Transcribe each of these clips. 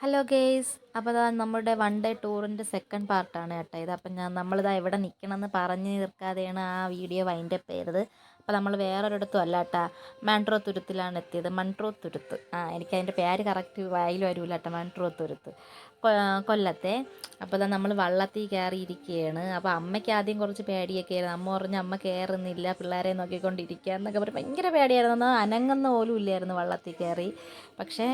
Hello guys അപ്പോൾ അതാ നമ്മുടെ വൺ ഡേ ടൂറിന്റെ സെക്കൻഡ് പാർട്ടാണ് കേട്ടോ. ഇത് അപ്പം ഞാൻ നമ്മളിതാ എവിടെ നിൽക്കണമെന്ന് പറഞ്ഞ് തീർക്കാതെയാണ് ആ വീഡിയോ വൈൻഡപ്പ് ചെയ്തത്. അപ്പോൾ നമ്മൾ വേറൊരിടത്തും അല്ല കേട്ടാ. മൺട്രോ തുരുത്തിലാണ് എത്തിയത്. മൺട്രോ തുരുത്ത്. ആ എനിക്ക് അതിന്റെ പേര് കറക്റ്റ് വായിൽ വരൂല കേട്ടോ. മൺട്രോ തുരുത്ത്. കൊല്ലത്തെ. അപ്പോൾ ഇതാ നമ്മൾ വള്ളത്തിൽ കയറിയിരിക്കുകയാണ് അപ്പോൾ അമ്മയ്ക്ക് ആദ്യം കുറച്ച് പേടിയൊക്കെ ആയിരുന്നു അമ്മ പറഞ്ഞു അമ്മ കയറുന്നില്ല പിള്ളേരെ നോക്കിക്കൊണ്ടിരിക്കുക എന്നൊക്കെ പറഞ്ഞ് ഭയങ്കര പേടിയായിരുന്നു. അനങ്ങുന്ന പോലും ഇല്ലായിരുന്നു വള്ളത്തിൽ കയറി പക്ഷേ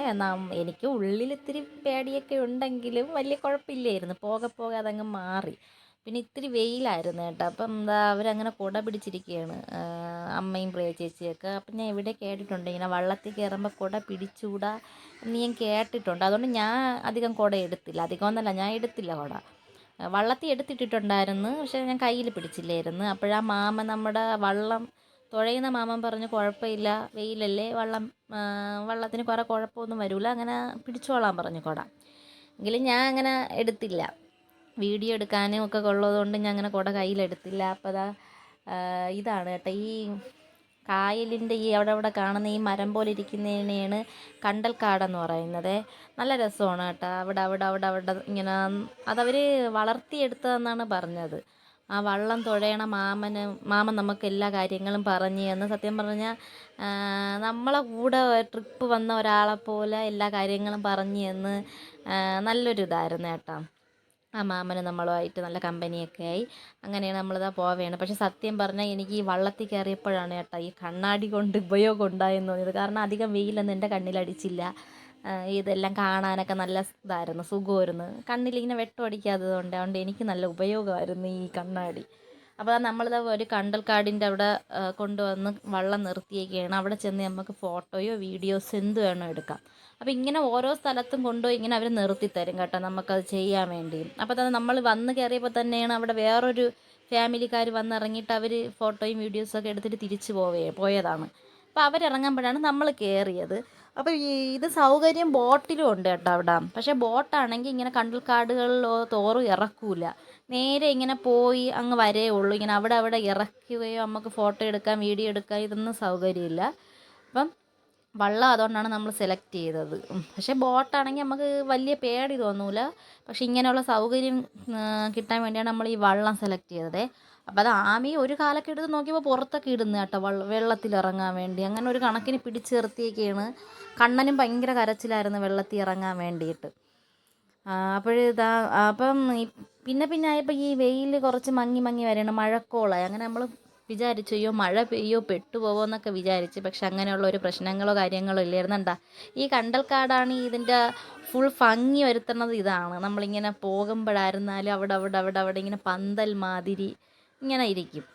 എനിക്ക് ഉള്ളിൽ ഇത്തിരി പേടിയൊക്കെ ഉണ്ടെങ്കിലും വലിയ കുഴപ്പമില്ലായിരുന്നു. പോകെ പോകെ അതങ്ങ് മാറി. പിന്നെ ഇത്തിരി വെയിലായിരുന്നു കേട്ടോ. അപ്പം എന്താ അവരങ്ങനെ കുട പിടിച്ചിരിക്കുകയാണ് അമ്മയും പ്രിയ ചേച്ചിയൊക്കെ. അപ്പം ഞാൻ ഇവിടെ കേട്ടിട്ടുണ്ട്. ഇങ്ങനെ വള്ളത്തിൽ കയറുമ്പോൾ കുട പിടിച്ചൂടാ എന്ന് ഞാൻ കേട്ടിട്ടുണ്ട്. അതുകൊണ്ട് ഞാൻ അധികം കുട എടുത്തില്ല. അധികം ഒന്നല്ല ഞാൻ എടുത്തില്ല കുട. വള്ളത്തിൽ എടുത്തിട്ടിട്ടുണ്ടായിരുന്നു. പക്ഷേ ഞാൻ കയ്യിൽ പിടിച്ചില്ലായിരുന്നു. അപ്പോഴാ മാമ നമ്മുടെ വള്ളം തുഴയുന്ന മാമൻ പറഞ്ഞു കുഴപ്പമില്ല വെയിലല്ലേ വള്ളം വള്ളത്തിന് കുറേ കുഴപ്പമൊന്നും വരില്ല. അങ്ങനെ പിടിച്ചോളാൻ പറഞ്ഞു കുട. എങ്കിലും ഞാൻ അങ്ങനെ എടുത്തില്ല. വീഡിയോ എടുക്കാനും ഒക്കെ ഉള്ളതുകൊണ്ട് ഞാൻ അങ്ങനെ കുട കയ്യിലെടുത്തില്ല. അപ്പോൾ അതാ ഇതാണ് കേട്ടോ. ഈ കായലിന്റെ ഈ അവിടെ അവിടെ കാണുന്ന ഈ മരം പോലെ ഇരിക്കുന്നതിനെയാണ് കണ്ടൽക്കാടെന്ന് പറയുന്നത്. നല്ല രസമാണ് കേട്ടോ. അവിടെ അവിടെ അവിടെ അവിടെ ഇങ്ങനെ അതവർ വളർത്തിയെടുത്തതെന്നാണ് പറഞ്ഞത്. ആ വള്ളം തുഴയണ മാമന് മാമൻ നമുക്ക് എല്ലാ കാര്യങ്ങളും പറഞ്ഞു തന്ന്. സത്യം പറഞ്ഞാൽ നമ്മളെ കൂടെ ട്രിപ്പ് വന്ന ഒരാളെ പോലെ എല്ലാ കാര്യങ്ങളും പറഞ്ഞു തന്ന്. നല്ലൊരു ഇതായിരുന്നു കേട്ടോ. ആ മാമന് നമ്മളുമായിട്ട് നല്ല കമ്പനിയൊക്കെ ആയി. അങ്ങനെയാണ് നമ്മളിതാ പോവുകയാണ് പക്ഷെ സത്യം പറഞ്ഞാൽ എനിക്ക് ഈ വള്ളത്തിൽ കയറിയപ്പോഴാണ് കേട്ടോ ഈ കണ്ണാടി കൊണ്ട് ഉപയോഗം ഉണ്ടായെന്ന് തോന്നിയത്. കാരണം അധികം വെയിലൊന്നും എന്റെ കണ്ണിലടിച്ചില്ല. ഇതെല്ലാം കാണാനൊക്കെ നല്ല ഇതായിരുന്നു സുഖമായിരുന്നു. കണ്ണിലിങ്ങനെ വെട്ടം അടിക്കാത്തത് കൊണ്ട് അതുകൊണ്ട് എനിക്ക് നല്ല ഉപയോഗമായിരുന്നു ഈ കണ്ണാടി. അപ്പോൾ നമ്മളിത് ഒരു കണ്ടൽക്കാടിന്റെ അവിടെ കൊണ്ടുവന്ന് വള്ളം നിർത്തിയേക്കുകയാണ് അവിടെ ചെന്ന് നമുക്ക് ഫോട്ടോയോ വീഡിയോസ് എന്ത് വേണോ എടുക്കാം. അപ്പോൾ ഇങ്ങനെ ഓരോ സ്ഥലത്തും കൊണ്ടുപോയി ഇങ്ങനെ അവർ നിർത്തി തരും കേട്ടോ നമുക്കത് ചെയ്യാൻ വേണ്ടി അപ്പോൾ തന്നെ നമ്മൾ വന്ന് കയറിയപ്പോൾ തന്നെയാണ് അവിടെ വേറൊരു ഫാമിലിക്കാർ വന്നിറങ്ങിയിട്ട് അവർ ഫോട്ടോയും വീഡിയോസൊക്കെ എടുത്തിട്ട് തിരിച്ചു പോവേ പോയതാണ്. അപ്പോൾ അവരിറങ്ങുമ്പോഴാണ് നമ്മൾ കയറിയത്. അപ്പോൾ ഈ ഇത് സൗകര്യം ബോട്ടിലും ഉണ്ട് കേട്ടോ അവിടെ. പക്ഷേ ബോട്ടാണെങ്കിൽ ഇങ്ങനെ കണ്ടൽക്കാടുകളിലോ തോറും ഇറക്കൂല. നേരെ ഇങ്ങനെ പോയി അങ്ങ് വരേ ഉള്ളൂ. ഇങ്ങനെ അവിടെ അവിടെ ഇറക്കുകയോ നമുക്ക് ഫോട്ടോ എടുക്കാം വീഡിയോ എടുക്കാം ഇതൊന്നും സൗകര്യമില്ല. അപ്പം വള്ളം അതുകൊണ്ടാണ് നമ്മൾ സെലക്ട് ചെയ്തത്. പക്ഷേ ബോട്ടാണെങ്കിൽ നമുക്ക് വലിയ പേടി തോന്നൂല. പക്ഷേ ഇങ്ങനെയുള്ള സൗകര്യം കിട്ടാൻ വേണ്ടിയാണ് നമ്മൾ ഈ വള്ളം സെലക്ട് ചെയ്തത്. അപ്പോൾ അത് ആമി ഒരു കാലൊക്കെ എടുത്ത് നോക്കിയപ്പോൾ പുറത്തൊക്കെ ഇടുന്നു കേട്ടോ വള്ള വെള്ളത്തിൽ ഇറങ്ങാൻ വേണ്ടി. അങ്ങനെ ഒരു കണക്കിന് പിടിച്ചു നിർത്തിയൊക്കെയാണ്. കണ്ണനും ഭയങ്കര കരച്ചിലായിരുന്നു വെള്ളത്തിൽ ഇറങ്ങാൻ വേണ്ടിയിട്ട്. അപ്പോഴിതാ അപ്പം പിന്നെ പിന്നെ ആയപ്പോൾ ഈ വെയിൽ കുറച്ച് മങ്ങി മങ്ങി വരണം മഴക്കോളായി. അങ്ങനെ നമ്മൾ വിചാരിച്ചു അയ്യോ മഴ പെയ്യോ പെട്ടുപോവോ എന്നൊക്കെ വിചാരിച്ച്. പക്ഷെ അങ്ങനെയുള്ള ഒരു പ്രശ്നങ്ങളോ കാര്യങ്ങളോ ഇല്ലായിരുന്നുണ്ടാ ഈ കണ്ടൽക്കാടാണ് ഇതിന്റെ ഫുൾ ഭംഗി വരുത്തുന്നത് ഇതാണ്. നമ്മളിങ്ങനെ പോകുമ്പോഴായിരുന്നാലും അവിടെ അവിടെ അവിടെ അവിടെ ഇങ്ങനെ പന്തൽ മാതിരി ഇങ്ങനെ ഇരിക്കും.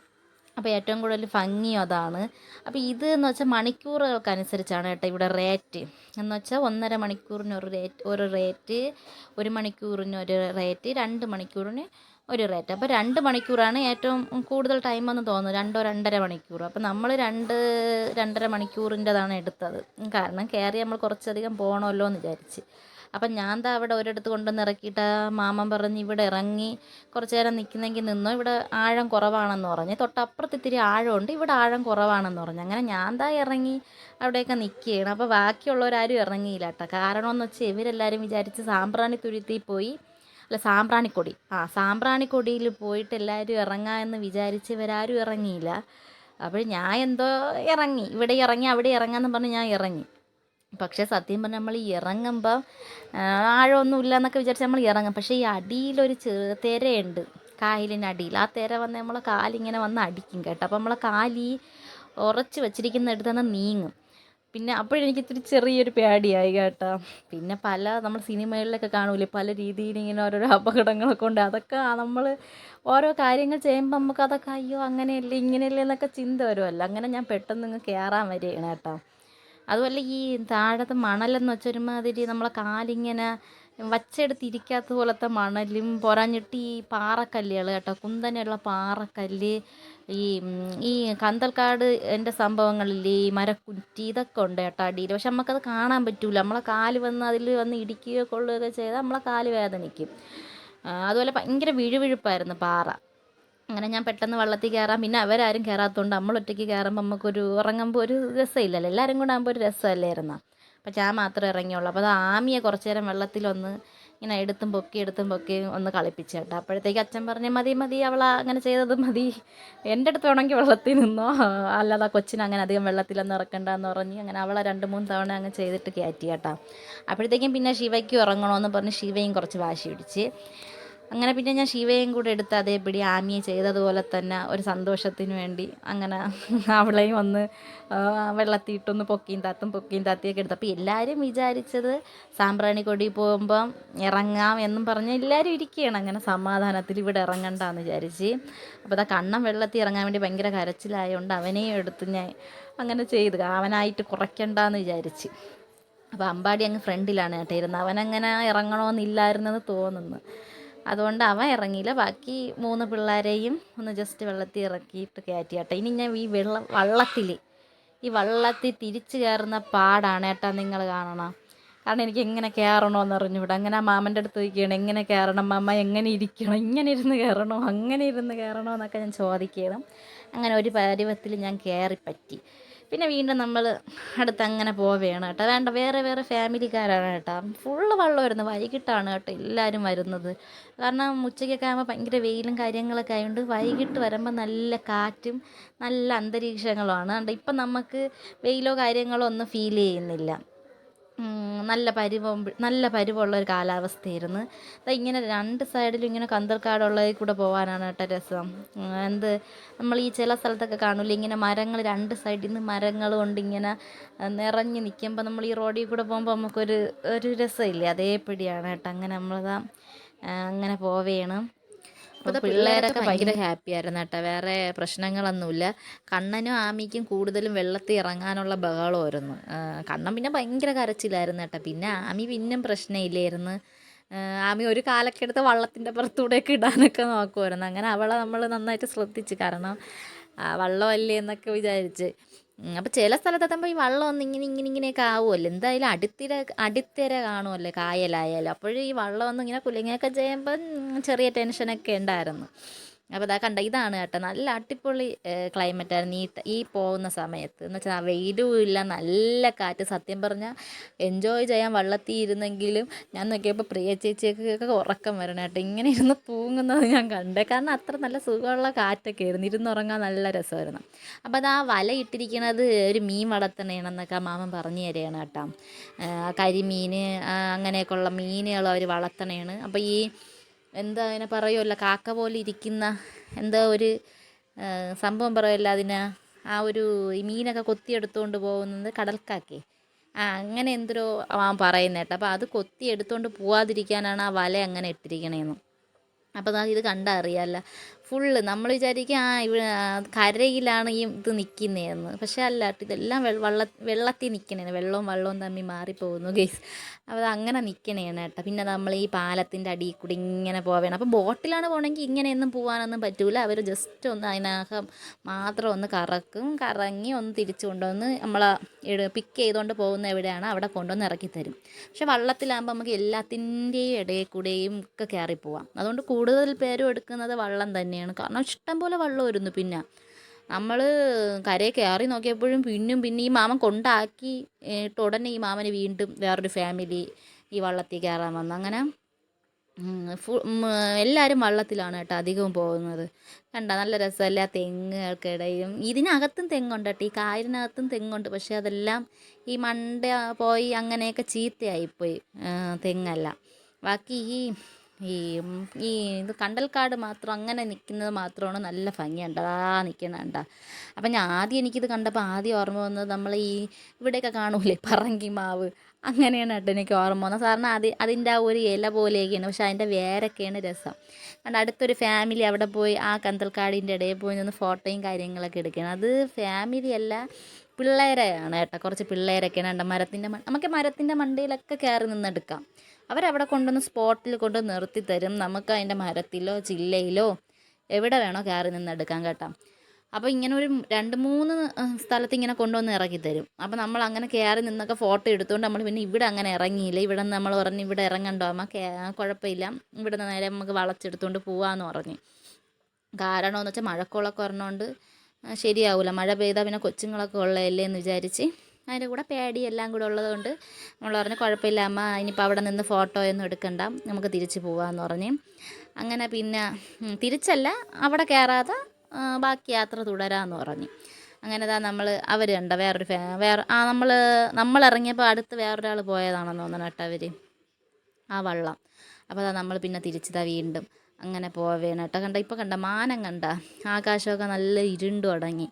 അപ്പോൾ ഏറ്റവും കൂടുതൽ ഭംഗിയും അതാണ്. അപ്പോൾ ഇത് എന്ന് വെച്ചാൽ മണിക്കൂറുകൾക്കനുസരിച്ചാണ് കേട്ടോ ഇവിടെ റേറ്റ്. എന്ന് വെച്ചാൽ ഒന്നര മണിക്കൂറിന് ഒരു റേറ്റ് ഒരു റേറ്റ് ഒരു മണിക്കൂറിന് ഒരു റേറ്റ് രണ്ട് മണിക്കൂറിന് ഒരു റേറ്റ് അപ്പോൾ രണ്ട് മണിക്കൂറാണ് ഏറ്റവും കൂടുതൽ ടൈം എന്ന് തോന്നുന്നു രണ്ടോ രണ്ടര മണിക്കൂർ. അപ്പോൾ നമ്മൾ രണ്ട് രണ്ടര മണിക്കൂറിന്റെതാണ് എടുത്തത്. കാരണം കയറി നമ്മൾ കുറച്ചധികം പോകണമല്ലോ എന്ന് വിചാരിച്ച്. അപ്പം ഞാൻ എന്താ അവിടെ ഒരിടത്ത് കൊണ്ടുവന്ന് ഇറക്കിയിട്ട് മാമൻ പറഞ്ഞ് ഇവിടെ ഇറങ്ങി കുറച്ച് നേരം നിൽക്കുന്നെങ്കിൽ നിന്നോ. ഇവിടെ ആഴം കുറവാണെന്ന് പറഞ്ഞ്. തൊട്ടപ്പുറത്ത് ഇത്തിരി ആഴമുണ്ട്. ഇവിടെ ആഴം കുറവാണെന്ന് പറഞ്ഞു. അങ്ങനെ ഞാൻ എന്താ ഇറങ്ങി അവിടെയൊക്കെ നിൽക്കുകയാണ് അപ്പോൾ ബാക്കിയുള്ളവരാരും ഇറങ്ങിയില്ല കേട്ടോ. കാരണമെന്ന് വെച്ചാൽ ഇവരെല്ലാവരും വിചാരിച്ച് സാമ്പ്രാണി തുരുത്തി പോയി അല്ല സാമ്പ്രാണിക്കൊടി. ആ സാമ്പ്രാണിക്കൊടിയിൽ പോയിട്ട് എല്ലാവരും ഇറങ്ങാം എന്ന് വിചാരിച്ച് ഇവരാരും ഇറങ്ങിയില്ല. അപ്പോൾ ഞാൻ എന്തോ ഇറങ്ങി. ഇവിടെ ഇറങ്ങി അവിടെ ഇറങ്ങാമെന്ന് പറഞ്ഞ് ഞാൻ ഇറങ്ങി. പക്ഷേ സത്യം പറഞ്ഞാൽ നമ്മൾ ഇറങ്ങുമ്പം ആഴമൊന്നും ഇല്ല എന്നൊക്കെ വിചാരിച്ച് നമ്മൾ ഇറങ്ങും. പക്ഷേ ഈ അടിയിലൊരു ചെറു തിരയുണ്ട്. കായലിനടിയിൽ. ആ തിര വന്ന് നമ്മളെ കാലിങ്ങനെ വന്ന് അടിക്കും കേട്ടോ. അപ്പോൾ നമ്മളെ കാലി ഉറച്ച് വെച്ചിരിക്കുന്നിടത്ത് നിന്ന് നീങ്ങും. പിന്നെ അപ്പോഴെനിക്ക് ഇത്തിരി ചെറിയൊരു പേടിയായി കേട്ടോ. പിന്നെ പല നമ്മൾ സിനിമകളിലൊക്കെ കാണൂലേ പല രീതിയിൽ ഇങ്ങനെ ഓരോരോ അപകടങ്ങളൊക്കെ ഉണ്ട്. അതൊക്കെ നമ്മൾ ഓരോ കാര്യങ്ങൾ ചെയ്യുമ്പോൾ നമുക്ക് അതൊക്കെ അയ്യോ അങ്ങനെയല്ലേ ഇങ്ങനെയല്ലേ എന്നൊക്കെ ചിന്ത വരുമല്ലോ അങ്ങനെ ഞാൻ പെട്ടെന്ന് ഇങ്ങ് കയറാൻ വരികയാണ് കേട്ടോ. അതുപോലെ ഈ താഴത്തെ മണലെന്ന് വെച്ചൊരുമാതിരി നമ്മളെ കാലിങ്ങനെ വച്ചെടുത്തിരിക്കാത്ത പോലത്തെ മണലും പൊറാഞ്ഞിട്ട് ഈ പാറക്കല്ലുകൾ കേട്ടോ കുന്തനെയുള്ള പാറക്കല്ല് ഈ ഈ കന്തൽക്കാട് എന്റെ സംഭവങ്ങളിൽ ഈ മരക്കുറ്റി ഇതൊക്കെ ഉണ്ട് കേട്ടോ അടിയിൽ പക്ഷെ നമുക്കത് കാണാൻ പറ്റൂല. നമ്മളെ കാൽ വന്ന് അതിൽ വന്ന് ഇടിക്കുകയോ കൊള്ളുകയൊക്കെ ചെയ്താൽ നമ്മളെ കാൽ വേദനിക്കും. അതുപോലെ ഭയങ്കര വിഴുവിഴുപ്പായിരുന്നു പാറ. അങ്ങനെ ഞാൻ പെട്ടെന്ന് വള്ളത്തിൽ കയറാം പിന്നെ അവരാരും കയറാത്തതുകൊണ്ട് നമ്മൾ ഒറ്റയ്ക്ക് കയറുമ്പോൾ നമുക്കൊരു ഉറങ്ങുമ്പോൾ ഒരു രസമില്ലല്ലോ. എല്ലാവരും കൂടെ ആകുമ്പോൾ ഒരു രസമല്ലായിരുന്നോ? അപ്പം ഞാൻ മാത്രമേ ഇറങ്ങിയുള്ളൂ. അപ്പോൾ അത് ആമിയെ കുറച്ച് നേരം വെള്ളത്തിലൊന്ന് ഇങ്ങനെ എടുത്തും പൊക്കി എടുത്തും പൊക്കി ഒന്ന് കളിപ്പിച്ചു കേട്ടോ. അപ്പോഴത്തേക്ക് അച്ഛൻ പറഞ്ഞു മതി മതി അവൾ അങ്ങനെ ചെയ്തത് മതി. എന്റെ അടുത്ത് വേണമെങ്കിൽ വെള്ളത്തിൽ നിന്നോ. അല്ലാതെ കൊച്ചിന് അങ്ങനെ അധികം വെള്ളത്തിലൊന്നും ഇറക്കണ്ടെന്ന് പറഞ്ഞ് അങ്ങനെ അവളെ രണ്ട് മൂന്ന് തവണ അങ്ങ് ചെയ്തിട്ട് കയറ്റി കേട്ടോ. അപ്പോഴത്തേക്കും പിന്നെ ശിവയ്ക്കും ഇറങ്ങണമെന്ന് പറഞ്ഞ് ശിവയും കുറച്ച് വാശി പിടിച്ച്. അങ്ങനെ പിന്നെ ഞാൻ ശിവയും കൂടെ എടുത്ത് അതേപടി ആമിയെ ചെയ്തതുപോലെ തന്നെ ഒരു സന്തോഷത്തിന് വേണ്ടി അങ്ങനെ അവളെയും ഒന്ന് വെള്ളത്തിയിട്ടൊന്ന് പൊക്കിയും താത്തും പൊക്കിയും താത്തിയൊക്കെ എടുത്തു. അപ്പോൾ എല്ലാവരും വിചാരിച്ചത് സാമ്പ്രാണി കൊടി പോകുമ്പം ഇറങ്ങാം എന്നും പറഞ്ഞ് എല്ലാവരും ഇരിക്കുകയാണ്. അങ്ങനെ സമാധാനത്തിൽ ഇവിടെ ഇറങ്ങണ്ടെന്ന് വിചാരിച്ച്. അപ്പോൾ അതാ കണ്ണം വെള്ളത്തിൽ ഇറങ്ങാൻ വേണ്ടി ഭയങ്കര കരച്ചിലായതുകൊണ്ട് അവനെയും എടുത്ത് ഞാൻ അങ്ങനെ ചെയ്ത് അവനായിട്ട് കുറയ്ക്കണ്ടെന്ന് വിചാരിച്ച്. അപ്പോൾ അമ്പാടി അങ്ങ് ഫ്രണ്ടിലാണ് കേട്ടോ ഇരുന്നത്. അവനങ്ങനെ ഇറങ്ങണമെന്നില്ലായിരുന്നെന്ന് തോന്നുന്നു. അതുകൊണ്ട് അവൻ ഇറങ്ങിയില്ല. ബാക്കി മൂന്ന് പിള്ളേരെയും ഒന്ന് ജസ്റ്റ് വെള്ളത്തിൽ ഇറക്കിയിട്ട് കയറ്റി കേട്ടോ. ഇനി ഞാൻ ഈ വെള്ള വള്ളത്തിൽ ഈ വള്ളത്തിൽ തിരിച്ചു കയറുന്ന പാടാണ് ഏട്ടാ നിങ്ങൾ കാണണം. കാരണം എനിക്ക് എങ്ങനെ കയറണമെന്ന് അറിഞ്ഞുകൂടാ. അങ്ങനെ മാമന്റെ അടുത്ത് ചോദിക്കുകയാണ് എങ്ങനെ കയറണം മാമ എങ്ങനെ ഇരിക്കണം ഇങ്ങനെ ഇരുന്ന് കയറണോ അങ്ങനെ ഇരുന്ന് കയറണോ എന്നൊക്കെ ഞാൻ ചോദിക്കണം അങ്ങനെ ഒരു പരിവത്തിൽ ഞാൻ കയറി പറ്റി പിന്നെ വീണ്ടും നമ്മൾ അടുത്ത് അങ്ങനെ പോവുകയാണ് കേട്ടോ. വേണ്ട വേറെ വേറെ ഫാമിലിക്കാരാണ് കേട്ടോ. ഫുള്ള് വെള്ളമായിരുന്നു വൈകിട്ടാണ് കേട്ടോ എല്ലാവരും വരുന്നത്. കാരണം ഉച്ചയ്ക്കൊക്കെ ആകുമ്പോൾ ഭയങ്കര വെയിലും കാര്യങ്ങളൊക്കെ ആയതുകൊണ്ട് വൈകിട്ട് വരുമ്പോൾ നല്ല കാറ്റും നല്ല അന്തരീക്ഷങ്ങളുമാണ് കണ്ടോ ഇപ്പം നമുക്ക് വെയിലോ കാര്യങ്ങളോ ഒന്നും ഫീൽ ചെയ്യുന്നില്ല. നല്ല പരിവം നല്ല പരിവമുള്ള ഒരു കാലാവസ്ഥയായിരുന്നു. അപ്പം ഇങ്ങനെ രണ്ട് സൈഡിലും ഇങ്ങനെ കന്തൽക്കാടുള്ളതിൽ കൂടെ പോകാനാണ് കേട്ടോ രസം. എന്ത് നമ്മൾ ഈ ചില സ്ഥലത്തൊക്കെ കാണില്ലേ ഇങ്ങനെ മരങ്ങൾ രണ്ട് സൈഡിൽ നിന്ന് മരങ്ങൾ കൊണ്ട് ഇങ്ങനെ നിറഞ്ഞു നിൽക്കുമ്പോൾ നമ്മൾ ഈ റോഡിൽ കൂടെ പോകുമ്പോൾ നമുക്കൊരു ഒരു രസമില്ലേ? അതേപടിയാണ് കേട്ടോ. അങ്ങനെ നമ്മളിതാ അങ്ങനെ പോവുകയാണ് അപ്പോൾ പിള്ളേരൊക്കെ ഭയങ്കര ഹാപ്പി ആയിരുന്നു കേട്ടോ. വേറെ പ്രശ്നങ്ങളൊന്നുമില്ല. കണ്ണനും ആമിക്കും കൂടുതലും വെള്ളത്തിൽ ഇറങ്ങാനുള്ള ബഹളമായിരുന്നു. കണ്ണൻ പിന്നെ ഭയങ്കര കരച്ചിലായിരുന്നു കേട്ടോ. പിന്നെ ആമി പിന്നും പ്രശ്നമില്ലായിരുന്നു. ആമി ഒരു കാലൊക്കെ എടുത്ത് വള്ളത്തിന്റെ പുറത്തൂടെയൊക്കെ ഇടാനൊക്കെ നോക്കുമായിരുന്നു അങ്ങനെ അവളെ നമ്മൾ നന്നായിട്ട് ശ്രദ്ധിച്ച്. കാരണം വള്ളമല്ലേ എന്നൊക്കെ വിചാരിച്ച്. അപ്പോൾ ചില സ്ഥലത്തെത്തുമ്പോൾ ഈ വള്ളം ഒന്ന് ഇങ്ങനെ ഇങ്ങനെ ഇങ്ങനെയൊക്കെ ആവുമല്ലോ. എന്തായാലും അടിത്തിര അടിത്തിര കാണുമല്ലേ കായലായാലും. അപ്പോഴും ഈ വള്ളം ഒന്ന് ഇങ്ങനെ കുലുങ്ങിയൊക്കെ ചെയ്യുമ്പം ചെറിയ ടെൻഷനൊക്കെ ഉണ്ടായിരുന്നു. അപ്പോൾ അതാ കണ്ട ഇതാണ് കേട്ടോ. നല്ല അടിപൊളി ക്ലൈമറ്റ് ആയിരുന്നു. ഈ ഈ പോകുന്ന സമയത്ത്. എന്ന് വെച്ചാൽ വെയിലും ഇല്ല നല്ല കാറ്റ്. സത്യം പറഞ്ഞാൽ എൻജോയ് ചെയ്യാൻ വള്ളത്തി ഇരുന്നെങ്കിലും ഞാൻ നോക്കിയപ്പോൾ പ്രിയ ചേച്ചിയൊക്കെ ഉറക്കം വരണം കേട്ടോ. ഇങ്ങനെ ഇരുന്ന് തൂങ്ങുന്നത് ഞാൻ കണ്ടേ. കാരണം അത്ര നല്ല സുഖമുള്ള കാറ്റൊക്കെ ആയിരുന്നു. ഇരുന്നുറങ്ങാൻ നല്ല രസമായിരുന്നു. അപ്പോൾ അത് ആ വല ഇട്ടിരിക്കുന്നത് ഒരു മീൻ വളർത്തണേണെന്നൊക്കെ മാമൻ പറഞ്ഞു തരികയാണ് കേട്ടോ. കരിമീൻ അങ്ങനെയൊക്കെയുള്ള മീനുകൾ അവർ വളർത്തണേണ് അപ്പോൾ ഈ എന്താ അതിനെ പറയുമല്ലോ കാക്ക പോലെ ഇരിക്കുന്ന എന്താ ഒരു സംഭവം പറയുമല്ലോ അതിന്. ആ ഒരു മീനൊക്കെ കൊത്തിയെടുത്തുകൊണ്ട് പോകുന്നത് കടൽക്കാക്കേ. ആ അങ്ങനെ എന്തോ അവൻ പറയുന്നത് കേട്ടോ. അപ്പോൾ അത് കൊത്തി എടുത്തുകൊണ്ട് പോവാതിരിക്കാനാണ് ആ വല അങ്ങനെ ഇട്ടിരിക്കണേന്ന്. അപ്പോൾ ഇത് കണ്ടാൽ അറിയാമല്ല ഫുള്ള്. നമ്മൾ വിചാരിക്കും ആ ഇവ ആ, കരയിലാണ് ഈ ഇത് നിൽക്കുന്നതെന്ന് പക്ഷെ അല്ല ഇതെല്ലാം വെള്ള വള്ള വെള്ളത്തിൽ നിൽക്കണേന്ന് വെള്ളവും വെള്ളവും തമ്മിൽ മാറിപ്പോകുന്നു ഗൈസ് അപ്പോൾ അത് അങ്ങനെ നിൽക്കണേന്ന് കേട്ടോ. പിന്നെ നമ്മൾ ഈ പാലത്തിന്റെ അടിയിൽ കൂടി ഇങ്ങനെ പോവേണം. അപ്പോൾ ബോട്ടിലാണ് പോകണമെങ്കിൽ ഇങ്ങനെയൊന്നും പോകാനൊന്നും പറ്റൂല. അവർ ജസ്റ്റ് ഒന്ന് അതിനകം മാത്രം ഒന്ന് കറക്കും. കറങ്ങി ഒന്ന് തിരിച്ചു കൊണ്ടുവന്ന് നമ്മളെ പിക്ക് ചെയ്തുകൊണ്ട് പോകുന്ന എവിടെയാണ് അവിടെ കൊണ്ടുവന്ന് ഇറക്കി തരും. പക്ഷെ വള്ളത്തിലാകുമ്പോൾ നമുക്ക് എല്ലാത്തിന്റെയും ഇടയിൽ കൂടെയും ഒക്കെ കയറി പോവാം അതുകൊണ്ട് കൂടുതൽ പേരും എടുക്കുന്നത് വള്ളം തന്നെയാണ്. കാരണം ഇഷ്ടം പോലെ വെള്ളം വരുന്നു പിന്നെ. നമ്മൾ കരയെ കയറി നോക്കിയപ്പോഴും പിന്നും പിന്നെ ഈ മാമൻ കൊണ്ടാക്കി ഇട്ട് ഉടനെ ഈ മാമന് വീണ്ടും വേറൊരു ഫാമിലി ഈ വള്ളത്തിൽ കയറാൻ വന്നു. അങ്ങനെ ഫു എല്ലാവരും വള്ളത്തിലാണ് കേട്ടോ അധികവും പോകുന്നത്. കണ്ട നല്ല രസമല്ല തെങ്ങുകൾക്ക് തെങ്ങുകൾക്കിടയിലും ഇതിനകത്തും തെങ്ങുണ്ട് കേട്ടോ. ഈ കായലിനകത്തും തെങ്ങുണ്ട്. പക്ഷേ അതെല്ലാം ഈ മണ്ട പോയി അങ്ങനെയൊക്കെ ചീത്തയായിപ്പോയി. തെങ്ങെല്ലാം. ബാക്കി ഈ ഈ ഈ ഇത് കണ്ടൽക്കാട് മാത്രം അങ്ങനെ നിൽക്കുന്നത് മാത്രമാണ് നല്ല ഭംഗിയുണ്ട്. ആ നിൽക്കണണ്ട അപ്പം ഞാൻ ആദ്യം എനിക്കിത് കണ്ടപ്പോൾ ആദ്യം ഓർമ്മ വന്നത് നമ്മൾ ഈ ഇവിടെയൊക്കെ കാണൂലേ പറങ്കി മാവ്. അങ്ങനെയാണ് കേട്ടോ എനിക്ക് ഓർമ്മ വന്നത്. സാറിന് അത് അതിന്റെ ആ ഒരു ഇല പോലെയൊക്കെയാണ് പക്ഷെ അതിന്റെ വേരൊക്കെയാണ് രസം. കണ്ട അടുത്തൊരു ഫാമിലി അവിടെ പോയി ആ കന്തൽക്കാടിന്റെ ഇടയിൽ പോയി നിന്ന് ഫോട്ടോയും കാര്യങ്ങളൊക്കെ എടുക്കുകയാണ്. അത് ഫാമിലി അല്ല പിള്ളേരെയാണ് കേട്ടോ. കുറച്ച് പിള്ളേരൊക്കെയാണ് കേട്ടോ മരത്തിന്റെ നമുക്ക് മരത്തിന്റെ മണ്ടയിലൊക്കെ കയറി നിന്നെടുക്കാം അവരവിടെ കൊണ്ടുവന്ന് സ്പോട്ടിൽ കൊണ്ട് നിർത്തി തരും. നമുക്ക് അതിന്റെ മരത്തിലോ ജില്ലയിലോ എവിടെ വേണോ കയറി നിന്നെടുക്കാം കേട്ടോ. അപ്പോൾ ഇങ്ങനെ ഒരു രണ്ട് മൂന്ന് സ്ഥലത്ത് ഇങ്ങനെ കൊണ്ടുവന്ന് ഇറക്കി തരും. അപ്പോൾ നമ്മൾ അങ്ങനെ കയറി നിന്നൊക്കെ ഫോട്ടോ എടുത്തുകൊണ്ട് നമ്മൾ പിന്നെ ഇവിടെ അങ്ങനെ ഇറങ്ങിയില്ല. ഇവിടെ നിന്ന് നമ്മൾ പറഞ്ഞ് ഇവിടെ ഇറങ്ങണ്ടോ അമ്മ? കുഴപ്പമില്ല. ഇവിടെ നിന്ന് നേരെ നമുക്ക് വളച്ചെടുത്തുകൊണ്ട് പോവാമെന്ന് പറഞ്ഞു. കാരണമെന്ന് വെച്ചാൽ മഴക്കോളൊക്കെ പറഞ്ഞുകൊണ്ട് ശരിയാവില്ല മഴ പെയ്താൽ പിന്നെ കൊച്ചുങ്ങളൊക്കെ ഉള്ളതല്ലേ എന്ന് വിചാരിച്ച് അതിന്റെ കൂടെ പേടി എല്ലാം കൂടെ ഉള്ളതുകൊണ്ട് നമ്മൾ പറഞ്ഞു കുഴപ്പമില്ല അമ്മ ഇനിയിപ്പോൾ അവിടെ നിന്ന് ഫോട്ടോ ഒന്നും എടുക്കണ്ട നമുക്ക് തിരിച്ച് പോകാമെന്ന് പറഞ്ഞ്. അങ്ങനെ പിന്നെ തിരിച്ചല്ല അവിടെ കയറാതെ ബാക്കി യാത്ര തുടരാമെന്ന് പറഞ്ഞു. അങ്ങനെ ഇതാ നമ്മൾ അവർ കണ്ട വേറൊരു ഫാ വേറെ ആ നമ്മൾ നമ്മൾ ഇറങ്ങിയപ്പോൾ അടുത്ത് വേറൊരാൾ പോയതാണെന്ന് തോന്നണം കേട്ടോ അവർ ആ വള്ളം. അപ്പോൾ അതാ നമ്മൾ പിന്നെ തിരിച്ചതാ വീണ്ടും. അങ്ങനെ പോവേണം കേട്ടോ. കണ്ട ഇപ്പോൾ കണ്ട മാനം കണ്ട? ആകാശമൊക്കെ നല്ല ഇരുണ്ടു തുടങ്ങി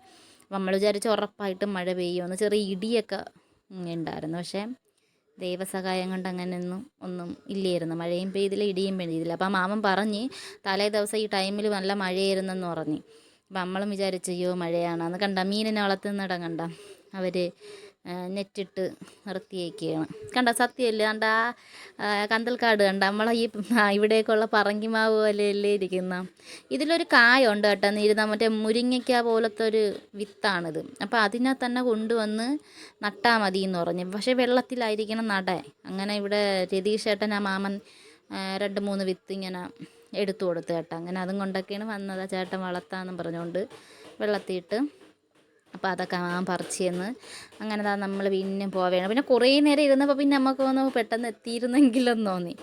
നമ്മൾ വിചാരിച്ച് ഉറപ്പായിട്ടും മഴ പെയ്യുമെന്ന് ചെറിയ ഇടിയൊക്കെ ഉണ്ടായിരുന്നു പക്ഷേ ദൈവസഹായം കൊണ്ട് അങ്ങനെയൊന്നും ഒന്നും ഇല്ലായിരുന്നു. മഴയും പെയ്തില്ല ഇടിയും പെയ്തില്ല. അപ്പം മാമൻ പറഞ്ഞ് തലേ ദിവസം ഈ ടൈമിൽ നല്ല മഴയായിരുന്നെന്ന് പറഞ്ഞ്. അപ്പം നമ്മളും വിചാരിച്ചു അയ്യോ മഴയാണെന്ന് കണ്ട. മീനിനെ വളർത്തുന്നിടം കണ്ട അവർ നെറ്റിട്ട് നിർത്തിയേക്കുകയാണ് കണ്ട സത്യമല്ലേ? കണ്ട കന്തൽക്കാട് കണ്ട നമ്മളെ ഈ ഇവിടേക്കുള്ള പറങ്കിമാവ് പോലെയല്ലേ ഇരിക്കുന്ന. ഇതിലൊരു കായുണ്ട് കേട്ടോ നീരുന്ന മറ്റേ മുരിങ്ങയ്ക്ക പോലത്തെ ഒരു വിത്താണിത്. അപ്പോൾ അതിനെ തന്നെ കൊണ്ടുവന്ന് നട്ടാൽ മതി എന്ന് പറഞ്ഞു. പക്ഷേ വെള്ളത്തിലായിരിക്കണം നടാൻ. അങ്ങനെ ഇവിടെ രതീഷ് ഏട്ടൻ ആ മാമൻ രണ്ട് മൂന്ന് വിത്ത് ഇങ്ങനെ എടുത്തു കൊടുത്ത് കേട്ടോ. അങ്ങനെ അതും കൊണ്ടൊക്കെയാണ് വന്നത്. ചേട്ടൻ വളർത്താമെന്നും പറഞ്ഞുകൊണ്ട് വെള്ളത്തിയിട്ട് അപ്പോൾ അതൊക്കെ ആ പറിച്ച് അങ്ങനെ ദാ നമ്മൾ പിന്നെ പോവുകയാണ് പിന്നെ കുറേ നേരം ഇരുന്നപ്പോൾ പിന്നെ നമുക്ക് ഒന്ന് പെട്ടെന്ന് എത്തിയിരുന്നെങ്കിലെന്ന് തോന്നി.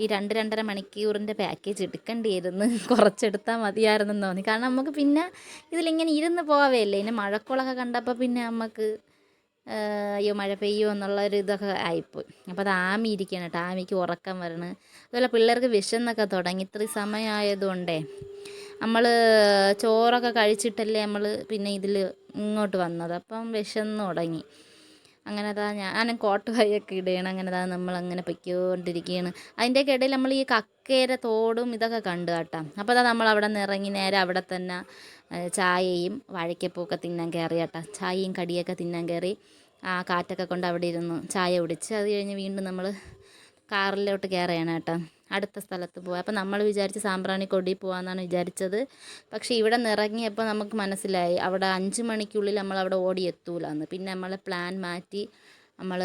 ഈ രണ്ട് രണ്ടര മണിക്കൂറിന്റെ പാക്കേജ് എടുക്കേണ്ടിയിരുന്നു കുറച്ചെടുത്താൽ മതിയായിരുന്നെന്ന് തോന്നി. കാരണം നമുക്ക് പിന്നെ ഇതിലിങ്ങനെ ഇരുന്ന് പോവേല്ലേ? ഇനി മഴക്കോളൊക്കെ കണ്ടപ്പോൾ പിന്നെ നമുക്ക് അയ്യോ മഴ പെയ്യോ എന്നുള്ളൊരു ഇതൊക്കെ ആയിപ്പോയി. അപ്പോൾ അത് ആമി ഇരിക്കണം കേട്ടോ. ആമിക്ക് ഉറക്കം വരണം. അതുപോലെ പിള്ളേർക്ക് വിശന്നൊക്കെ തുടങ്ങി. ഇത്രയും സമയമായതുകൊണ്ടേ നമ്മൾ ചോറൊക്കെ കഴിച്ചിട്ടല്ലേ നമ്മൾ പിന്നെ ഇതിൽ ഇങ്ങോട്ട് വന്നത്. അപ്പം വിശന്ന് തുടങ്ങി. അങ്ങനെ അതാ ഞാനും കോട്ടുവായൊക്കെ ഇടുകയാണ് അങ്ങനെ അതാ നമ്മൾ അങ്ങനെ പൊയ്ക്കൊണ്ടിരിക്കുകയാണ് അതിന്റെയൊക്കെ ഇടയിൽ നമ്മൾ ഈ കക്കേര തോടും ഇതൊക്കെ കണ്ടു കേട്ടോ. അപ്പോൾ അതാ നമ്മൾ അവിടെ നിന്ന് ഇറങ്ങി നേരെ അവിടെ തന്നെ ചായയും വാഴയ്ക്കപ്പൂക്കെ തിന്നാൻ കയറി കേട്ടോ. ചായയും കടിയൊക്കെ തിന്നാൻ കയറി ആ കാറ്റൊക്കെ കൊണ്ട് അവിടെ ഇരുന്ന് ചായ കുടിച്ച് അത് കഴിഞ്ഞ് വീണ്ടും നമ്മൾ കാറിലോട്ട് കയറുകയാണ് കേട്ടോ. അടുത്ത സ്ഥലത്ത് പോവാം അപ്പം നമ്മൾ വിചാരിച്ച് സാമ്പ്രാണി കൊടി പോകാമെന്നാണ് വിചാരിച്ചത്. പക്ഷേ ഇവിടെ നിറങ്ങിയപ്പോൾ നമുക്ക് മനസ്സിലായി. അവിടെ അഞ്ച് മണിക്കുള്ളിൽ നമ്മൾ അവിടെ ഓടി എത്തൂലെന്ന്. പിന്നെ നമ്മൾ പ്ലാൻ മാറ്റി നമ്മൾ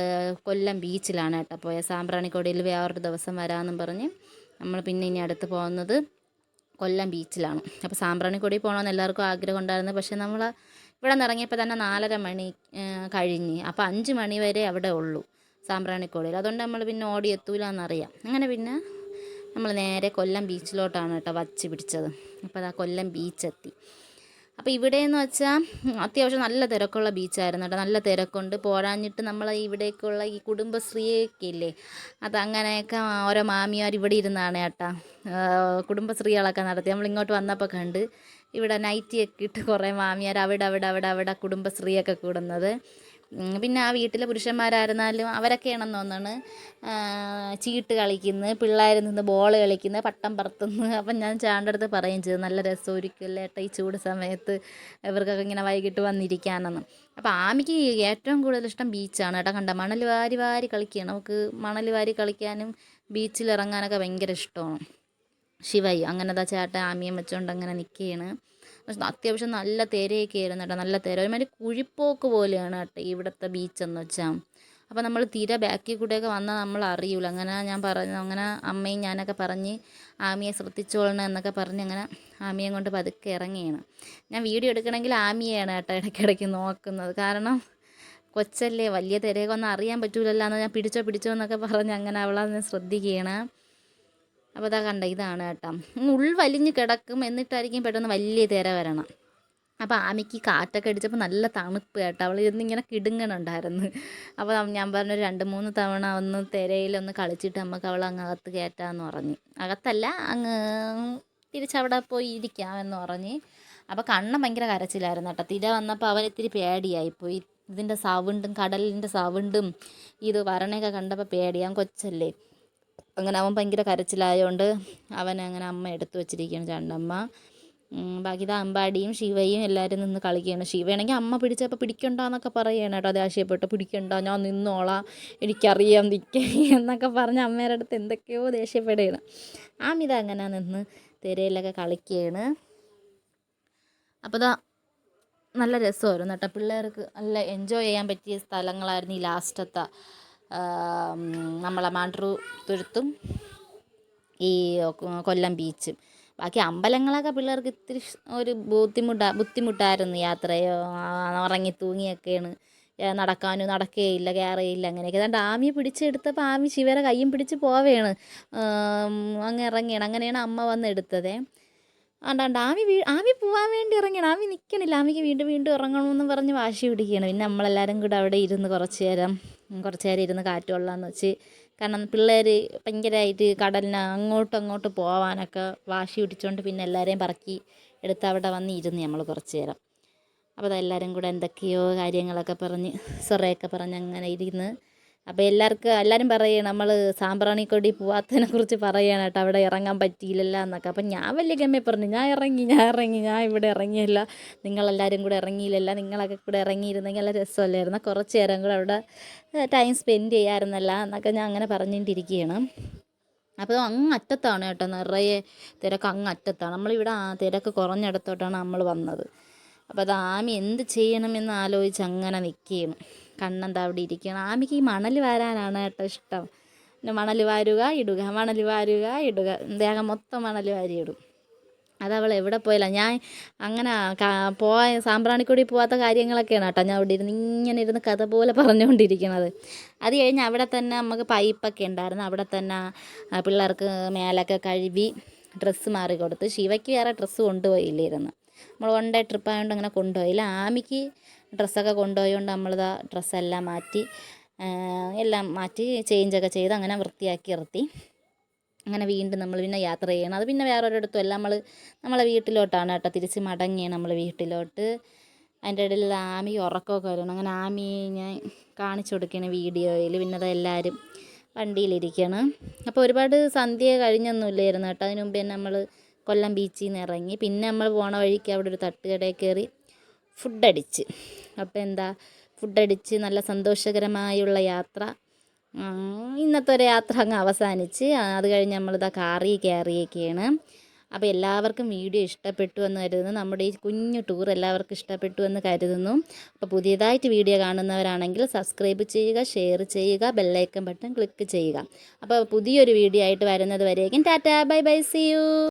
കൊല്ലം ബീച്ചിലാണ് കേട്ടോ സാമ്പ്രാണി സാമ്പ്രാണിക്കൊടിയിൽ വേറൊരു ദിവസം വരാമെന്നും പറഞ്ഞ് നമ്മൾ പിന്നെ ഇനി അടുത്ത് പോകുന്നത് കൊല്ലം ബീച്ചിലാണ് അപ്പോൾ സാമ്പ്രാണിക്കൊടി പോകണമെന്ന് എല്ലാവർക്കും ആഗ്രഹം ഉണ്ടായിരുന്നു. പക്ഷേ നമ്മൾ ഇവിടെ നിറങ്ങിയപ്പോൾ തന്നെ നാലര മണി കഴിഞ്ഞ്. അപ്പോൾ അഞ്ച് മണി വരെ അവിടെ ഉള്ളൂ. സാമ്പ്രാണിക്കൊടിയിൽ അതുകൊണ്ട് നമ്മൾ പിന്നെ ഓടി എത്തൂല എന്നറിയാം അങ്ങനെ പിന്നെ നമ്മൾ നേരെ കൊല്ലം ബീച്ചിലോട്ടാണ് കേട്ടോ വച്ച് പിടിച്ചത്. അപ്പോൾ അതാ കൊല്ലം ബീച്ചെത്തി. അപ്പോൾ ഇവിടെയെന്ന് വെച്ചാൽ അത്യാവശ്യം നല്ല തിരക്കുള്ള ബീച്ചായിരുന്നു കേട്ടോ. നല്ല തിരക്കുണ്ട്. പോരാഞ്ഞിട്ട് നമ്മൾ ഇവിടേക്കുള്ള ഈ കുടുംബശ്രീയൊക്കെ ഇല്ലേ അത് അങ്ങനെയൊക്കെ ഓരോ മാമിയാർ ഇവിടെ ഇരുന്നാണ് കേട്ടോ. കുടുംബശ്രീകളൊക്കെ നടത്തി. നമ്മൾ ഇങ്ങോട്ട് വന്നപ്പോൾ കണ്ട് ഇവിടെ നൈറ്റിയൊക്കെ ഇട്ട് കുറേ മാമിയാർ അവിടെ അവിടെ അവിടെ അവിടെ കുടുംബശ്രീയൊക്കെ കൂടുന്നത്. പിന്നെ ആ വീട്ടിലെ പുരുഷന്മാരായിരുന്നാലും അവരൊക്കെയാണെന്ന് തോന്നുന്നു. ചീട്ട് കളിക്കുന്നത് പിള്ളേർ നിന്ന് ബോൾ കളിക്കുന്നത് പട്ടം പറത്തുന്നു. അപ്പം ഞാൻ ചാണ്ടടുത്ത് പറയും ചെയ്തു നല്ല രസമായിരിക്കുമല്ലേ ഏട്ടാ ഈ ചൂട് സമയത്ത് ഇവർക്കൊക്കെ ഇങ്ങനെ വൈകിട്ട് വന്നിരിക്കാനെന്ന്. അപ്പോൾ ആമിക്ക് ഏറ്റവും കൂടുതൽ ഇഷ്ടം ബീച്ചാണ് കേട്ടോ കണ്ട? മണൽ വാരി വാരി കളിക്കുകയാണ്. നമുക്ക് മണൽ വാരി കളിക്കാനും ബീച്ചിൽ ഇറങ്ങാനൊക്കെ ഭയങ്കര ഇഷ്ടമാണ്. ശിവയ്യോ അങ്ങനെ ദാ ചേട്ടൻ ആമിയം വെച്ചുകൊണ്ട് അങ്ങനെ നിൽക്കുകയാണ്. അത്യാവശ്യം നല്ല തിരയൊക്കെ ആയിരുന്നു കേട്ടോ നല്ല തിര. ഒരുമാതിരി കുഴിപ്പോക്ക് പോലെയാണ് കേട്ടോ ഇവിടുത്തെ ബീച്ച് എന്ന് വെച്ചാൽ അപ്പോൾ നമ്മൾ തിര ബാക്കിൽ കൂടെയൊക്കെ വന്നാൽ നമ്മൾ അറിയൂല. അങ്ങനെ ഞാൻ പറഞ്ഞു അങ്ങനെ അമ്മയും ഞാനൊക്കെ പറഞ്ഞ് ആമിയെ ശ്രദ്ധിച്ചോളണം എന്നൊക്കെ പറഞ്ഞ് അങ്ങനെ ആമിയെ കൊണ്ട് പതുക്കെ ഇറങ്ങിയാണ്. ഞാൻ വീഡിയോ എടുക്കണമെങ്കിൽ ആമിയാണ് കേട്ടോ ഇടയ്ക്കിടയ്ക്ക് നോക്കുന്നത്. കാരണം കൊച്ചല്ലേ വലിയ തിരയൊക്കെ ഒന്നും അറിയാൻ പറ്റൂലല്ലോ എന്ന് ഞാൻ പിടിച്ചോ പിടിച്ചോ എന്നൊക്കെ പറഞ്ഞ് അങ്ങനെ അവളെ ശ്രദ്ധിക്കുകയാണ്. അപ്പോൾ അതാ കണ്ട ഇതാണ് കേട്ടോ. ഉൾവലിഞ്ഞ് കിടക്കും. എന്നിട്ടായിരിക്കും പെട്ടെന്ന് വലിയ തിര വരണം. അപ്പോൾ ആമയ്ക്ക് കാറ്റൊക്കെ അടിച്ചപ്പോൾ നല്ല തണുപ്പ് കേട്ടോ. അവൾ ഇന്നിങ്ങനെ കിടുങ്ങണുണ്ടായിരുന്നു. അപ്പോൾ ഞാൻ പറഞ്ഞു രണ്ട് മൂന്ന് തവണ ഒന്ന് തിരയിലൊന്ന് കളിച്ചിട്ട് നമുക്ക് അവൾ അങ്ങ് അകത്ത് കയറ്റാമെന്ന് പറഞ്ഞ്. അകത്തല്ല അങ്ങ് തിരിച്ചവിടെ പോയി ഇരിക്കാമെന്ന് പറഞ്ഞ്. അപ്പോൾ കണ്ണം ഭയങ്കര കരച്ചിലായിരുന്നു കേട്ടോ. തിര വന്നപ്പോൾ അവൻ ഇത്തിരി പേടിയായിപ്പോയി. ഇതിന്റെ സൗണ്ടും കടലിന്റെ സൗണ്ടും ഇത് വരണയൊക്കെ കണ്ടപ്പോൾ പേടിയാൻ കൊച്ചല്ലേ. അങ്ങനെ അവൻ ഭയങ്കര കരച്ചിലായതുകൊണ്ട് അവൻ അങ്ങനെ അമ്മ എടുത്തു വെച്ചിരിക്കുകയാണ് ചണ്ടമ്മ. ബാക്കി ഇത് അമ്പാടിയും ശിവയും എല്ലാവരും നിന്ന് കളിക്കുകയാണ്. ശിവയാണെങ്കിൽ അമ്മ പിടിച്ചപ്പോൾ പിടിക്കണ്ടെന്നൊക്കെ പറയുകയാണ് കേട്ടോ. ദേഷ്യപ്പെട്ട് പിടിക്കണ്ട ഞാൻ നിന്നോളാം. എനിക്കറിയാം നിൽക്കേ എന്നൊക്കെ പറഞ്ഞ് അമ്മയുടെ അടുത്ത് എന്തൊക്കെയോ ദേഷ്യപ്പെടുകയാണ്. ആമിത അങ്ങനെ നിന്ന് തിരയിലൊക്കെ കളിക്കുകയാണ്. അപ്പോൾ ഇതാ നല്ല രസമായിരുന്നു കേട്ടോ. പിള്ളേർക്ക് നല്ല എൻജോയ് ചെയ്യാൻ പറ്റിയ സ്ഥലങ്ങളായിരുന്നു ഈ ലാസ്റ്റത്തെ നമ്മളെ മാണ്ടൂർ തുരുത്തും ഈ കൊല്ലം ബീച്ചും. ബാക്കി അമ്പലങ്ങളൊക്കെ പിള്ളേർക്ക് ഇത്തിരി ഒരു ബുദ്ധിമുട്ടാ ബുദ്ധിമുട്ടായിരുന്നു യാത്രയോ ഉറങ്ങി തൂങ്ങിയൊക്കെയാണ്. നടക്കാനും നടക്കുകയില്ല കയറുകയില്ല അങ്ങനെയൊക്കെ. അതുകൊണ്ട് ആമിയെ പിടിച്ചെടുത്തപ്പോൾ ആമി ശിവരെ കയ്യും പിടിച്ച് പോവുകയാണ് അങ്ങ് ഇറങ്ങിയാണ്. അങ്ങനെയാണ് അമ്മ വന്ന് എടുത്തത്. ആമി വീ ആമി പോവാൻ വേണ്ടി ഇറങ്ങിയാണ്. ആമി നിൽക്കണില്ല ആമിക്ക് വീണ്ടും വീണ്ടും ഇറങ്ങണമെന്ന് പറഞ്ഞ് വാശി പിടിക്കുകയാണ് പിന്നെ നമ്മളെല്ലാവരും കൂടെ അവിടെ ഇരുന്ന് കുറച്ച് നേരം കുറച്ച് നേരം ഇരുന്ന് കാറ്റ് കൊള്ളാമെന്ന് വെച്ച്. കാരണം പിള്ളേർ ഭയങ്കരമായിട്ട് കടലിന് അങ്ങോട്ടും അങ്ങോട്ട് പോവാനൊക്കെ വാശി പിടിച്ചുകൊണ്ട് പിന്നെ എല്ലാവരെയും പറക്കി എടുത്ത് അവിടെ വന്ന് ഇരുന്ന് നമ്മൾ കുറച്ച് നേരം. അപ്പോൾ അതെല്ലാവരും കൂടെ എന്തൊക്കെയോ കാര്യങ്ങളൊക്കെ പറഞ്ഞ് സൊറയൊക്കെ പറഞ്ഞ് അങ്ങനെ ഇരുന്ന് അപ്പോൾ എല്ലാവർക്കും എല്ലാവരും പറയുക നമ്മൾ സാമ്പ്രാണിക്കൊടി പോവാത്തതിനെ കുറിച്ച് പറയുകയാണ് കേട്ടോ അവിടെ ഇറങ്ങാൻ പറ്റിയില്ലല്ല എന്നൊക്കെ. അപ്പം ഞാൻ വലിയ ഗമ്മയെ പറഞ്ഞു ഞാൻ ഇറങ്ങി ഞാൻ ഇറങ്ങി ഞാൻ ഇവിടെ ഇറങ്ങിയല്ല. നിങ്ങളെല്ലാവരും കൂടെ ഇറങ്ങിയില്ലല്ല നിങ്ങളൊക്കെ കൂടെ ഇറങ്ങിയിരുന്നെങ്കിൽ നല്ല രസമല്ലായിരുന്നു? കുറച്ച് നേരം കൂടെ അവിടെ ടൈം സ്പെൻഡ് ചെയ്യാമായിരുന്നല്ല എന്നൊക്കെ ഞാൻ അങ്ങനെ പറഞ്ഞുകൊണ്ടിരിക്കുകയാണ് അപ്പോൾ അങ്ങ് അറ്റത്താണ് കേട്ടോ നിറയെ തിരക്ക് അങ്ങ് അറ്റത്താണ്. നമ്മളിവിടെ ആ തിരക്ക് കുറഞ്ഞിടത്തോട്ടാണ് നമ്മൾ വന്നത്. അപ്പോൾ അത് ആമി എന്ത് ചെയ്യണമെന്ന് ആലോചിച്ച് അങ്ങനെ നിൽക്കുകയാണ്. കണ്ണെന്താ അവിടെ ഇരിക്കണം? ആമിക്ക് ഈ മണൽ വാരാനാണ് കേട്ടോ ഇഷ്ടം. പിന്നെ മണൽ വാരുക ഇടുക. മണൽ വാരുക ഇടുക. ദേഹം മൊത്തം മണൽ വാരി ഇടും. അവൾ എവിടെ പോയില്ല ഞാൻ അങ്ങനെ പോയ സാമ്പ്രാണിക്കൂടി പോവാത്ത കാര്യങ്ങളൊക്കെയാണ് കേട്ടോ ഞാൻ അവിടെ ഇരുന്ന് ഇങ്ങനെ ഇരുന്ന് കഥ പോലെ പറഞ്ഞുകൊണ്ടിരിക്കുന്നത് അത് കഴിഞ്ഞ് അവിടെ തന്നെ നമുക്ക് പൈപ്പൊക്കെ ഉണ്ടായിരുന്നു. അവിടെ തന്നെ പിള്ളേർക്ക് മേലൊക്കെ കഴുകി ഡ്രസ്സ് മാറി കൊടുത്ത് ശിവയ്ക്ക് വേറെ ഡ്രസ്സ് കൊണ്ടുപോയില്ലായിരുന്നു. നമ്മൾ വൺ ഡേ ട്രിപ്പ് ആയതുകൊണ്ട് അങ്ങനെ കൊണ്ടുപോയില്ല. ആമിക്ക് ഡ്രസ്സൊക്കെ കൊണ്ടുപോയതുകൊണ്ട് നമ്മളിതാ ഡ്രസ്സെല്ലാം മാറ്റി എല്ലാം മാറ്റി ചേഞ്ചൊക്കെ ചെയ്ത് അങ്ങനെ വൃത്തിയാക്കി ഇറത്തി അങ്ങനെ വീണ്ടും നമ്മൾ പിന്നെ യാത്ര ചെയ്യണം. അത് പിന്നെ വേറെ ഒരിടത്തും അല്ല. നമ്മൾ നമ്മളെ വീട്ടിലോട്ടാണ് കേട്ടോ. തിരിച്ച് മടങ്ങിയാണ് നമ്മൾ വീട്ടിലോട്ട്. അതിന്റെ ഇടയിൽ ആമി ഉറക്കമൊക്കെ വരണം. അങ്ങനെ ആമി ഞാൻ കാണിച്ചു കൊടുക്കുകയാണ് വീഡിയോയിൽ. പിന്നെ അത് എല്ലാവരും വണ്ടിയിലിരിക്കുകയാണ് അപ്പോൾ ഒരുപാട് സന്ധ്യ കഴിഞ്ഞൊന്നുമില്ലായിരുന്നു കേട്ടോ. അതിന് മുമ്പ് തന്നെ നമ്മൾ കൊല്ലം ബീച്ചിൽ നിന്ന് ഇറങ്ങി. പിന്നെ നമ്മൾ പോണ വഴിക്ക് അവിടെ ഒരു തട്ടുകടയിൽ കയറി ഫുഡ് അടിച്ച് അപ്പോൾ എന്താ ഫുഡടിച്ച് നല്ല സന്തോഷകരമായുള്ള യാത്ര. ഇന്നത്തെ ഒരു യാത്ര അങ്ങ് അവസാനിച്ച് അത് കഴിഞ്ഞ് നമ്മളിതാ കാറി കയറിയൊക്കെയാണ് അപ്പോൾ എല്ലാവർക്കും വീഡിയോ ഇഷ്ടപ്പെട്ടു എന്ന് കരുതുന്നു. നമ്മുടെ ഈ കുഞ്ഞു ടൂർ എല്ലാവർക്കും ഇഷ്ടപ്പെട്ടു എന്ന് കരുതുന്നു. അപ്പോൾ പുതിയതായിട്ട് വീഡിയോ കാണുന്നവരാണെങ്കിൽ സബ്സ്ക്രൈബ് ചെയ്യുക ഷെയർ ചെയ്യുക ബെല്ലൈക്കൺ ബട്ടൺ ക്ലിക്ക് ചെയ്യുക. അപ്പോൾ പുതിയൊരു വീഡിയോ ആയിട്ട് വരുന്നത് വരേക്കും. Tata bye bye see you.